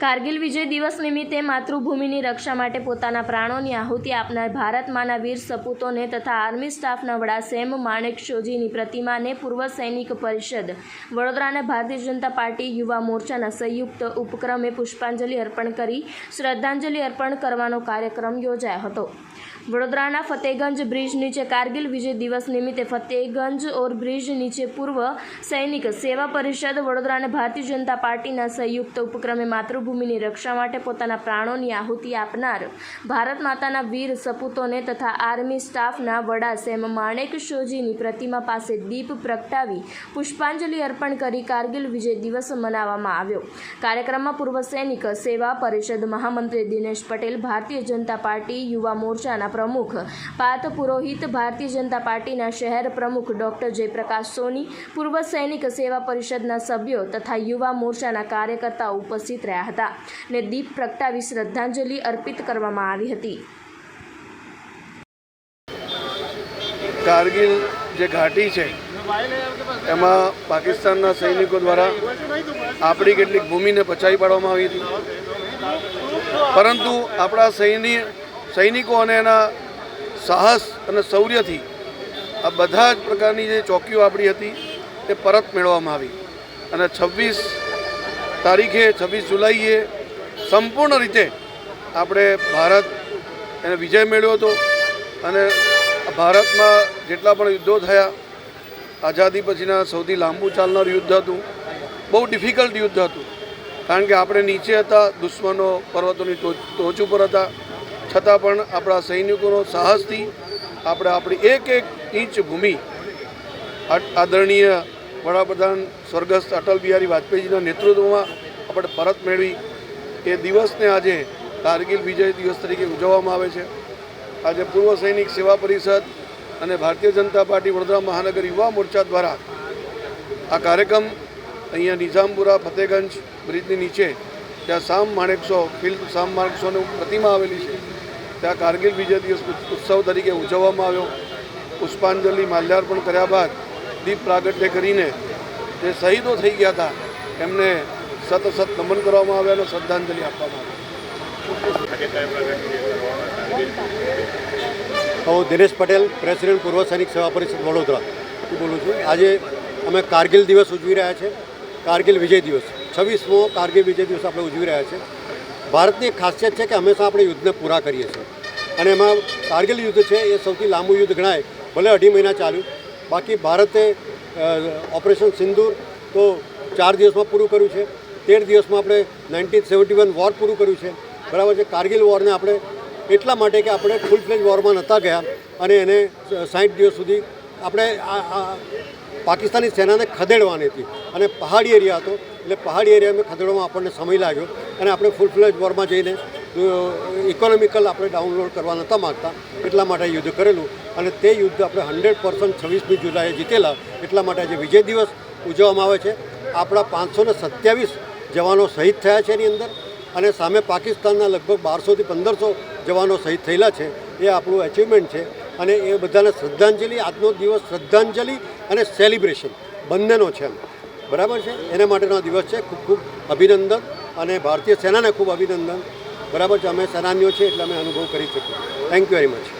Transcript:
કારગિલ વિજય દિવસ નિમિત્તે માતૃભૂમિની રક્ષા માટે પોતાના પ્રાણોની આહુતિ આપનાર ભારતમાંના વીર સપૂતોને તથા આર્મી સ્ટાફના વડા સેમ માણેક શોજીની પ્રતિમાને પૂર્વ સૈનિક પરિષદ. વડોદરાના ભારતીય જનતા પાર્ટી યુવા મોરચાના સંયુક્ત ઉપક્રમે પુષ્પાંજલિ અર્પણ કરી શ્રદ્ધાંજલિ અર્પણ કરવાનો કાર્યક્રમ યોજાયો હતો. વડોદરાના ફતેગંજ બ્રિજ નીચે કારગિલ વિજય દિવસ નિમિત્તે ફતેગંજ ઓર બ્રિજ નીચે પૂર્વ સૈનિક સેવા પરિષદ વડોદરાના ભારતીય જનતા પાર્ટીના સંયુક્ત ઉપક્રમે માતૃભૂમિની રક્ષા માટે પોતાના પ્રાણોની આહુતિ આપનાર ભારત માતાના વીર સપૂતોને તથા આર્મી સ્ટાફના વડા સેમ માણેક શોજીની પ્રતિમા પાસે દીપ પ્રગટાવી પુષ્પાંજલિ અર્પણ કરી કારગિલ વિજય દિવસ મનાવવામાં આવ્યો. કાર્યક્રમમાં પૂર્વ સૈનિક, સેવા પરિષદ મહામંત્રી દિનેશ પટેલ, ભારતીય જનતા પાર્ટી યુવા મોરચાના પ્રમુખ, પાર્થ પુરોહિત, ભારતીય જનતા પાર્ટીના શહેર પ્રમુખ ડોક્ટર જયપ્રકાશ સોની, પૂર્વ સૈનિક, સેવા પરિષદના સભ્યો તથા યુવા મોરચાના કાર્યકર્તાઓ ઉપસ્થિત રહ્યા હતા. ને દીપ પ્રગટાવી શ્રદ્ધાંજલિ અર્પિત કરવામાં આવી હતી. કારગિલ જે ઘાટી છે, એમાં પાકિસ્તાનના સૈનિકો દ્વારા આપણી કેટલીક ભૂમિને પચાવી પાડવામાં આવી હતી. પરંતુ આપણા સૈનિક સૈનિકો અને એના સાહસ અને શૌર્યથી આ બધા જ પ્રકારની જે ચોકીઓ આપણી હતી, તે પરત મેળવવામાં આવી. અને છવ્વીસ તારીખે છવ્વીસ જુલાઈએ સંપૂર્ણ રીતે આપણે ભારત એને વિજય મેળવ્યો હતો અને ભારતમાં જેટલા પણ યુદ્ધો થયા, આઝાદી પછીના સૌથી લાંબુ ચાલનાર યુદ્ધ હતું, બહુ ડિફિકલ્ટ યુદ્ધ હતું, કારણ કે આપણે નીચે હતા, દુશ્મનો પર્વતોની ટોચ ઉપર હતા, છતાં પણ આપણા સૈનિકોનો સાહસથી આપણે આપણી એક એક ઇંચ ભૂમિ આદરણીય વડાપ્રધાન સ્વર્ગસ્થ અટલ બિહારી વાજપેયીજીના નેતૃત્વમાં આપણે પરત મેળવી. એ દિવસને આજે કારગિલ વિજય દિવસ તરીકે ઉજવવામાં આવે છે. આજે પૂર્વ સૈનિક સેવા પરિષદ અને ભારતીય જનતા પાર્ટી વડોદરા મહાનગર યુવા મોરચા દ્વારા આ કાર્યક્રમ અહીંયા નિઝામપુરા, ફતેગંજ, બ્રિજની નીચે, ત્યાં સામ માણેકસો, ફિલ્મ સામ માણેકસોની પ્રતિમા આવેલી છે. ત્યાં કારગિલ વિજય દિવસ ઉત્સવ તરીકે ઉજવવામાં આવ્યો. પુષ્પાંજલિ, માલ્યાર્પણ કર્યા બાદ દીપ પ્રાગટ્ય કરીને જે શહીદો થઈ ગયા હતા. એમને સત નમન કરવામાં આવ્યા અને શ્રદ્ધાંજલિ આપવામાં આવી. હું દિનેશ પટેલ, પ્રેસિડેન્ટ પૂર્વ સૈનિક સેવા પરિષદ વડોદરા. બોલું છું, આજે અમે કારગિલ દિવસ ઉજવી રહ્યા છે. કારગિલ વિજય દિવસ. છવ્વીસમો કારગિલ વિજય દિવસ આપણે ઉજવી રહ્યા છે. ભારતની ખાસિયત છે કે હંમેશા આપણે યુદ્ધને પૂરા કરીએ છીએ. અને એમાં કારગિલ યુદ્ધ છે એ સૌથી લાંબુ યુદ્ધ ગણાય. ભલે અઢી મહિના ચાલ્યું બાકી ભારતે ઓપરેશન સિંદૂર તો ચાર દિવસમાં પૂરું કર્યું છે. તેર દિવસમાં આપણે નાઇન્ટીન સેવન્ટી વન વોર પૂરું કર્યું છે. બરાબર છે? કારગિલ વોરને આપણે એટલા માટે કે આપણે ફૂલ ફ્લેજ વોરમાં નહોતા ગયા અને એને સાઠ દિવસ સુધી આપણે પાકિસ્તાની સેનાને ખદેડવાની હતી. અને પહાડી એરિયા હતો. એટલે પહાડી એરિયામાં ખદેડવામાં આપણને સમય લાગ્યો અને આપણે ફૂલ ફ્લેજ વોરમાં જઈને ઇકોનોમિકલ આપણે ડાઉનલોડ કરવા નહોતા માગતા. એટલા માટે યુદ્ધ કરેલું. અને તે યુદ્ધ આપણે હંડ્રેડ પર્સન્ટ છવ્વીસમી જુલાઈએ જીતેલા. એટલા માટે આજે વિજય દિવસ ઉજવવામાં આવે છે. આપણા પાંચસો ને સત્યાવીસ જવાનો શહીદ થયા છે એની અંદર અને સામે પાકિસ્તાનના લગભગ બારસોથી પંદરસો જવાનો શહીદ થયેલા છે. એ આપણું અચિવમેન્ટ છે અને એ બધાને શ્રદ્ધાંજલિ, આજનો દિવસ શ્રદ્ધાંજલિ અને સેલિબ્રેશન બંનેનો છે એમ. બરાબર છે? એના માટેનો દિવસ છે. ખૂબ ખૂબ અભિનંદન અને ભારતીય સેનાને ખૂબ અભિનંદન. બરાબર છે? અમે સેનાનીઓ છીએ એટલે અમે અનુભવ કરી શકીએ. Thank you very much